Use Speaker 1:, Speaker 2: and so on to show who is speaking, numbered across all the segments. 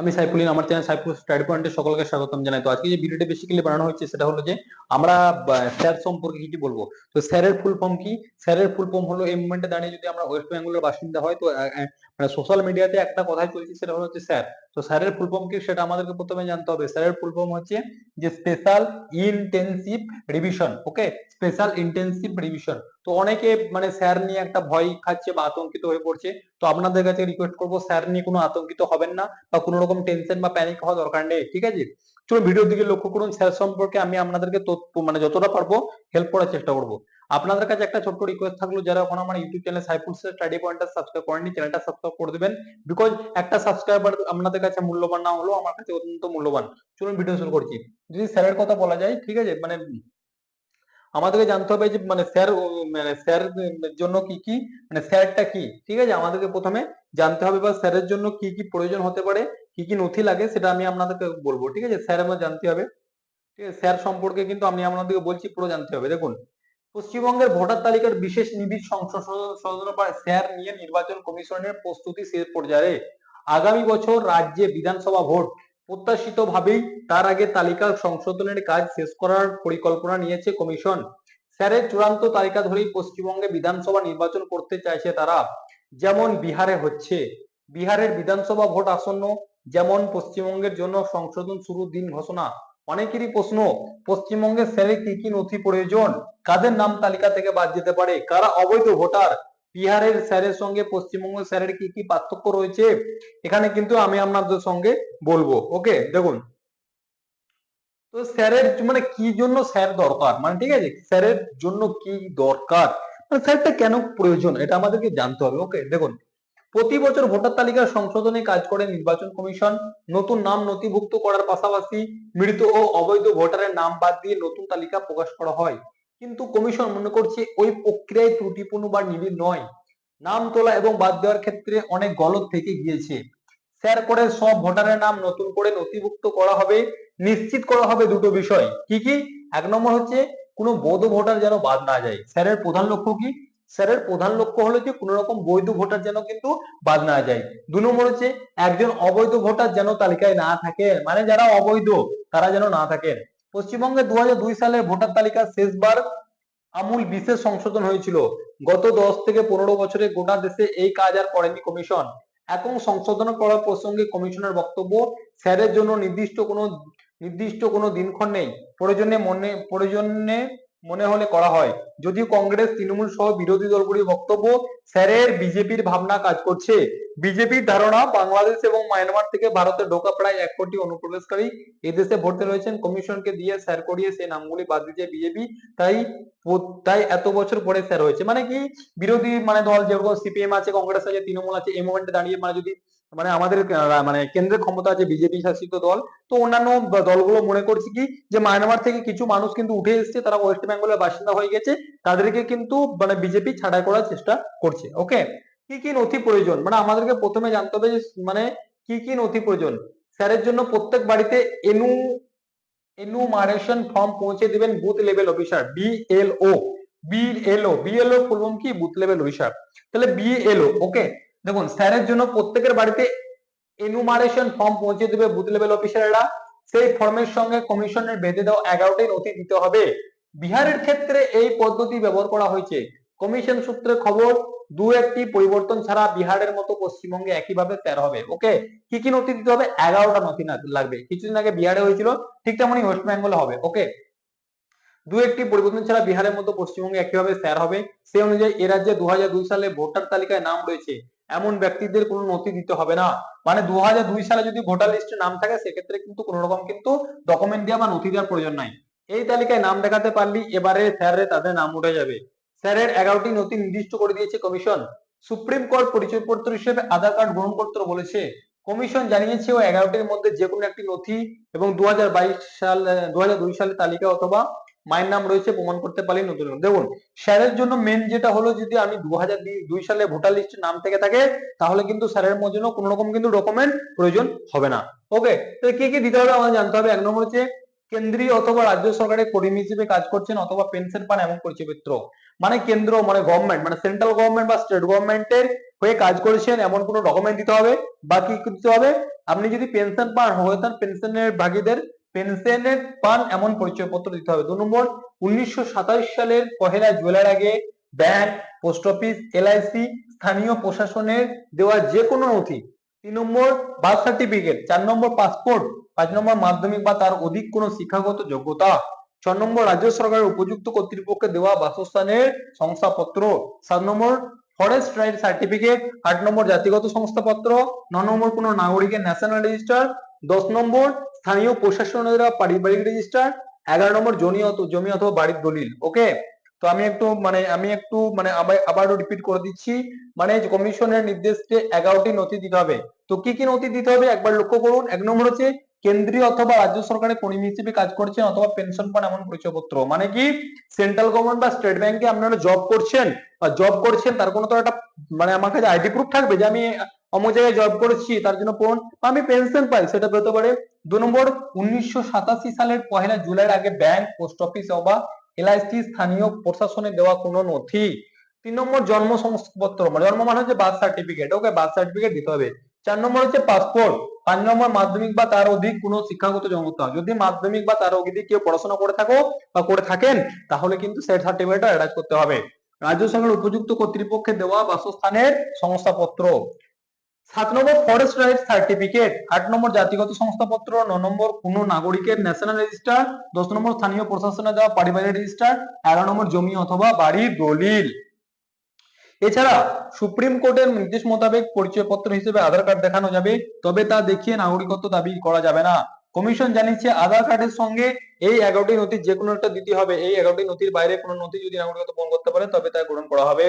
Speaker 1: আমি সাইফুলিন আমার channel Saiful study পয়েন্টে সকলকে স্বাগতম জানাই। তো আজকে যে ভিডিওটা বেসিক্যালি বানানো হচ্ছে, সেটা হলো যে আমরা স্যার সম্পর্কে কি বলব? তো স্যারের ফুল ফর্ম কি? স্যারের ফুল ফর্ম হলো, এই মুমেন্টে দাঁড়িয়ে যদি আমরা ওয়েস্ট বেঙ্গলের বাসিন্দা হয়, তো মানে সোশ্যাল মিডিয়াতে একটা কথাই চলছে, সেটা হলো হচ্ছে স্যার তো স্যারের ফুল ফর্ম কি? সেটা আমাদেরকে প্রথমে জানতে হবে। স্যারের ফুল ফর্ম হচ্ছে যে special intensive revision okay special intensive revision তো অনেকে মানে স্যার নিয়ে একটা ভয় খাচ্ছে বা আতঙ্কিত হয়ে পড়ছে। তো আপনাদের কাছে রিকোয়েস্ট করব, স্যার নিয়ে কোনো আতঙ্কিত হবেন না বা কোনো রকম টেনশন বা প্যানিক হওয়া দরকার নেই, ঠিক আছে? চলুন ভিডিওর দিকে লক্ষ্য করুন। স্যার সম্পর্কে আমি আপনাদেরকে তথ্য মানে যতটা পারব হেল্প করার চেষ্টা করব। আপনাদের কাছে একটা ছোট্ট রিকোয়েস্ট থাকল, যারা এখন আমার ইউটিউব চ্যানেল সাইফুল স্টাডি পয়েন্টটা সাবস্ক্রাইব করেননি চ্যানেলটা সাবস্ক্রাইব করে দিবেন। বিকজ একটা সাবস্ক্রাইবার আপনাদের কাছে মূল্যবান না হলেও আমার কাছে অত্যন্ত মূল্যবান। চলুন ভিডিও শুরু করছি। যদি স্যারের কথা বলা যায়, ঠিক আছে? মানে আমাদেরকে জানতে হবে যে মানে স্যার মানে স্যার জন্য কি কি মানে স্যারটা কি? ঠিক আছে? আমাদেরকে প্রথমে জানতে হবে বা স্যারের জন্য কি কি প্রয়োজন হতে পারে। কি কি নথি লাগে সেটা আমি আপনাদেরকে বলব, ঠিক আছে? স্যার আমার জানতে হবে, ঠিক আছে? স্যার সম্পর্কে কিন্তু আমি আপনাদেরকে বলছি, পুরো জানতে হবে। দেখুন, পশ্চিমবঙ্গের ভোটার তালিকার বিশেষ নিবিড় সংশোধন বা স্যার নিয়ে নির্বাচন কমিশনের প্রস্তুতি শেষ পর্যায়ে আগামী বছর রাজ্যে বিধানসভা ভোট প্রত্যাশিত ভাবেই তার আগে তালিকা সংশোধনের কাজ শেষ করার পরিকল্পনা নিয়েছে কমিশন। স্যারের চূড়ান্ত তালিকা ধরেই পশ্চিমবঙ্গে বিধানসভা নির্বাচন করতে চাইছে তারা, যেমন বিহারে হচ্ছে। বিহারের বিধানসভা ভোট আসন্ন যেমন পশ্চিমবঙ্গের জন্য সংশোধন শুরুর দিন ঘোষণা। অনেকেরই প্রশ্ন, পশ্চিমবঙ্গে স্যারে কি কি নথি প্রয়োজন? কাদের নাম তালিকা থেকে বাদ যেতে পারে? কারা অবৈধ ভোটার? বিহারের স্যারের সঙ্গে পশ্চিমবঙ্গের স্যারের কি কি পার্থক্য রয়েছে? এখানে কিন্তু আমি আপনাদের সঙ্গে বলব। ওকে দেখুন। তো স্যারের মানে কি জন্য স্যার দরকার? মানে ঠিক আছে, স্যারের জন্য কি দরকার? মানে স্যারটা কেন প্রয়োজন? এটা আমাদেরকে জানতে হবে। ওকে দেখুন। প্রতি বছর ভোটার তালিকা সংশোধনে কাজ করে নির্বাচন কমিশন। নতুন নাম নথিভুক্ত করার পাশাপাশি মৃত ও অবৈধ ভোটারের নাম বাদ দিয়ে নতুন তালিকা প্রকাশ করা হয়। কিন্তু কমিশন মনে করছে ওই প্রক্রিয়ায় ত্রুটিপূর্ণ বা নিবিড় নয়। নাম তোলা এবং বাদ দেওয়ার ক্ষেত্রে অনেক গলত থেকে গিয়েছে। স্যার করে সব ভোটারের নাম নতুন করে নথিভুক্ত করা হবে, নিশ্চিত করা হবে দুটো বিষয়। কি কি? এক নম্বর হচ্ছে কোনো বৈধ ভোটার যেন বাদ না যায়। স্যারের প্রধান লক্ষ্য কি? স্যারের প্রধান লক্ষ্য হলো যে কোন রকম বৈধ ভোটার যেন কিন্তু বাদ না যায়। দু নম্বর হচ্ছে একজন অবৈধ ভোটার যেন তালিকায় না থাকে। মানে যারা অবৈধ, তারা যেন না থাকেন। পশ্চিমবঙ্গে দুহাজার দুই সালে ভোটার তালিকা শেষবার আমূল বিশেষ সংশোধন হয়েছিল। গত দশ থেকে পনেরো বছরে গোটা দেশে এই কাজ আর করেনি কমিশন। এখন সংশোধন করার প্রসঙ্গে কমিশনের বক্তব্য, স্যারের জন্য নির্দিষ্ট কোনো নির্দিষ্ট কোনো দিনক্ষণ নেই। প্রয়োজনে মনে, প্রয়োজনে মনে হলে করা হয়। যদিও কংগ্রেস, তৃণমূল সহ বিরোধী দলগুলির বক্তব্য স্যারের বিজেপির ভাবনা কাজ করছে। বিজেপির ধারণা বাংলাদেশ এবং মায়ানমার থেকে ভারতে ঢোকা প্রায় এক কোটি অনুপ্রবেশকারী এদেশে ভর্তি রয়েছেন। কমিশনকে দিয়ে স্যার করিয়ে সেই নামগুলি বাদ দিয়েছে বিজেপি। তাই তাই এত বছর পরে স্যার হয়েছে। মানে কি বিরোধী মানে দল যেরকম সিপিএম আছে, কংগ্রেস আছে, তৃণমূল আছে, এই মোমেন্টে দাঁড়িয়ে মানে যদি মানে আমাদের মানে কেন্দ্রের ক্ষমতা আছে বিজেপি শাসিত দল, তো অন্যান্য দলগুলো মনে করছে কি যে মায়ানমার থেকে কিছু মানুষ কিন্তু উঠে এসছে, তারা ওয়েস্ট বেঙ্গলের বাসিন্দা হয়ে গেছে, তাদেরকে কিন্তু মানে বিজেপি ছাড়াই করার চেষ্টা করছে ওকে কি কি নথি প্রয়োজন? মানে আমাদেরকে প্রথমে জানতে হবে যে মানে কি কি নথি প্রয়োজন? স্যারের জন্য প্রত্যেক বাড়িতে এনু, এনুমারেশন ফর্ম পৌঁছে দিবেন booth level officer BLO BLO BLO full কি? Booth level officer. তাহলে বিএলও ওকে দেখুন, স্যারের জন্য প্রত্যেকের বাড়িতে এনুমারেশন ফর্ম পৌঁছে দেবে বুথ লেভেল অফিসাররা সেই ফর্মের সঙ্গে কমিশনের বেঁধে দেওয়া এগারোটি নথি দিতে হবে। বিহারের ক্ষেত্রে এই পদ্ধতি ব্যবহার করা হয়েছে। কমিশন সূত্রে খবর দু একটি পরিবর্তন ছাড়া বিহারের মতো পশ্চিমবঙ্গে একইভাবে স্যার হবে। ওকে কি কি নথি দিতে হবে? এগারোটা নথি লাগবে। কিছুদিন আগে বিহারে হয়েছিল, ঠিক তেমনই ওয়েস্ট বেঙ্গলে হবে। ওকে দু একটি পরিবর্তন ছাড়া বিহারের মতো পশ্চিমবঙ্গে একইভাবে স্যার হবে। সেই অনুযায়ী এ রাজ্যে দু হাজার দুই সালে ভোটার তালিকায় নাম রয়েছে। এমন ব্যক্তিদের কোনো নথি দিতে হবে না। মানে দু সালে যদি ভোটার লিস্টে নাম থাকে, সেক্ষেত্রে কিন্তু কোনো রকম কিন্তু ডকুমেন্ট দেওয়া বা নথি দেওয়ার প্রয়োজন নাই। এই তালিকায় নাম দেখাতে পারলি, এবারে স্যারে তাদের নাম উঠে যাবে। স্যারের এগারোটি নথি নির্দিষ্ট করে দিয়েছে কমিশন। সুপ্রিম কোর্ট পরিচয়পত্র হিসেবে আধার কার্ড গ্রহণ করতে বলেছে। কমিশন জানিয়েছে ও এগারোটির মধ্যে যে কোনো একটি নথি এবং দু হাজার বাইশ সাল দু সালে তালিকা অথবা মায়ের নাম রয়েছে, প্রমাণ করতে পারলে নতুন দেখুন, স্যারের জন্য মেন যেটা হলো যদি আমি দু দুই সালে ভোটার লিস্টে নাম থেকে থাকে, তাহলে কিন্তু স্যারের জন্য কোন রকম কিন্তু ডকুমেন্ট প্রয়োজন হবে না। ওকে তো কি কি দিতে হবে আমাদের জানতে হবে? এক নম্বর হচ্ছে কেন্দ্রীয় অথবা রাজ্য সরকারের কর্মী হিসেবে কাজ করছেন অথবা পেনশন পান এমন পরিচয়পত্র। মানে কেন্দ্র মানে গভর্নমেন্ট মানে সেন্ট্রাল গভর্নমেন্ট বা স্টেট গভর্নমেন্টের হয়ে কাজ করেছেন, এমন কোনো ডকুমেন্ট দিতে হবে? বা কি দিতে হবে? আপনি যদি পেনশন পান, হয়ে থাকেন পেনশনের ভাগীদের পেনশনের পান এমন পরিচয়পত্র দিতে হবে। দু নম্বর, উনিশশো সাতাশ সালের পহেলা জুলাইয়ের আগে ব্যাংক, পোস্ট অফিস এলআইসি স্থানীয় প্রশাসনের দেওয়া যে কোনো নথি। তিন নম্বর, বার্থ সার্টিফিকেট। চার নম্বর, পাসপোর্ট। পাঁচ নম্বর, মাধ্যমিক বা তার অধিক কোনো শিক্ষাগত যোগ্যতা। ছ নম্বর, রাজ্য সরকারের উপযুক্ত কর্তৃপক্ষে দেওয়া বাসস্থানের শংসাপত্র। সাত নম্বর, ফরেস্ট রাইট সার্টিফিকেট। আট নম্বর, জাতিগত শংসাপত্র। ন নম্বর, কোনো নাগরিকের ন্যাশনাল রেজিস্টার দশ নম্বর স্থানীয় প্রশাসনের পারিবারিক রেজিস্টার এগারো নম্বর জমি জমি অথবা বাড়ির দলিল ওকে তো আমি একটু মানে আমি একটু মানে আবার- আবারও রিপিট করে দিচ্ছি মানে কমিশনের নির্দেশকে এগারোটি নথি দিতে হবে। তো কি কি নথি দিতে হবে? একবার লক্ষ্য করুন, এক নম্বর হচ্ছে কেন্দ্রীয় অথবা রাজ্য সরকারের কর্মী হিসেবে কাজ করছেন অথবা পেনশন পান এমন পরিচয়পত্র। মানে কি? সেন্ট্রাল গভর্নমেন্ট বা স্টেট ব্যাংকে আপনারা জব করছেন, বা জব করছেন, তার কোনো তো একটা মানে আমার কাছে আইডি প্রুফ থাকবে যে আমি অমুক জায়গায় জব করেছি, তার জন্য কোন আমি পেনশন পাই, সেটা পেতে পারে দু নম্বর উনিশশো সাতাশি সালের পহেলা জুলাইয়ের আগে ব্যাংক পোস্ট অফিস অথবা এলআইসি স্থানীয় প্রশাসনে দেওয়া কোনো নথি। তিন নম্বর জন্ম শংসাপত্র মানে জন্ম মানে হচ্ছে birth certificate okay birth certificate দিতে হবে। চার নম্বর হচ্ছে পাসপোর্ট পাঁচ নম্বর মাধ্যমিক বা তার অধিক কোনো শিক্ষাগত যোগ্যতা। যদি মাধ্যমিক বা তার অধিক কেউ পড়াশোনা করে থাকো বা করে থাকেন, তাহলে কিন্তু সেই সার্টিফিকেটটা অ্যাটাচ করতে হবে। রাজ্য সরকারের উপযুক্ত কর্তৃপক্ষে দেওয়া বাসস্থানের শংসাপত্র সাত নম্বর ফরেস্ট রাইট সার্টিফিকেট আট নম্বর জাতিগত সংস্থাপত্র, ন নম্বর কোন নাগরিকের ন্যাশনাল রেজিস্টার দশ নম্বর স্থানীয় প্রশাসনে দেওয়া পারিবারিক রেজিস্টার এগারো নম্বর জমি অথবা বাড়ির দলিল। এছাড়া সুপ্রিম কোর্টের নির্দেশ মোতাবেক পরিচয়পত্র হিসেবে আধার কার্ড দেখানো যাবে, তবে তা দেখিয়ে নাগরিকত্ব দাবি করা যাবে না। কমিশন জানিয়েছে, আধার কার্ডের সঙ্গে এই এগারোটি নথি যে কোনো একটা দিতে হবে। এই এগারোটি নথির বাইরে কোনো নথি যদি নাগরিকত্ব পূরণ করতে পারে তবে তা গ্রহণ করা হবে।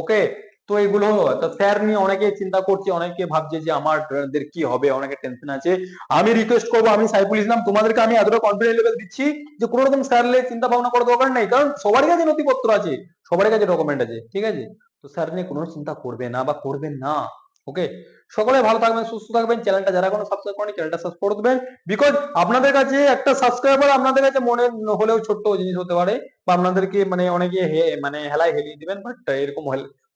Speaker 1: ওকে তো এগুলো, তো স্যার নিয়ে অনেকে চিন্তা করছে, অনেকে ভাবছে যে আমাদের কি হবে, অনেকে টেনশন আছে। আমি রিকোয়েস্ট করব, আমি সাইফুল ইসলাম, তোমাদেরকে আমি এতটা কনফিডেন্ট লেভেল দিচ্ছি যে কোনো রকম স্যার চিন্তা ভাবনা করার দরকার নেই, কারণ সবারই কাছে নথিপত্র আছে, সবারই কাছে ডকুমেন্ট আছে, ঠিক আছে? তো স্যার নিয়ে কোনো চিন্তা করবে না বা করবেন না ওকে সকলে ভালো থাকবেন, সুস্থ থাকবেন চ্যানেলটা যারা কোনো সাবস্ক্রাইব করেনি চ্যানেলটা সাবস্ক্রাইব করে দেবেন বিকজ আপনাদের কাছে একটা সাবস্ক্রাইবার আপনাদের কাছে মনে হলেও ছোট্ট জিনিস হতে পারে, বা আপনাদেরকে মানে অনেকে মানে হেলায় হেলিয়ে দিবেন বাট এরকম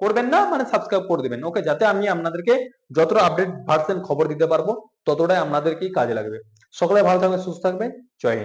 Speaker 1: করবেন না মানে সাবস্ক্রাইব করে দেবেন। ওকে যাতে আমি আপনাদেরকে যতটা আপডেট ভার্সেন খবর দিতে পারব, ততটাই আপনাদেরকেই কাজে লাগবে। সকলে ভালো থাকবে সুস্থ থাকবে জয় হিন্দ।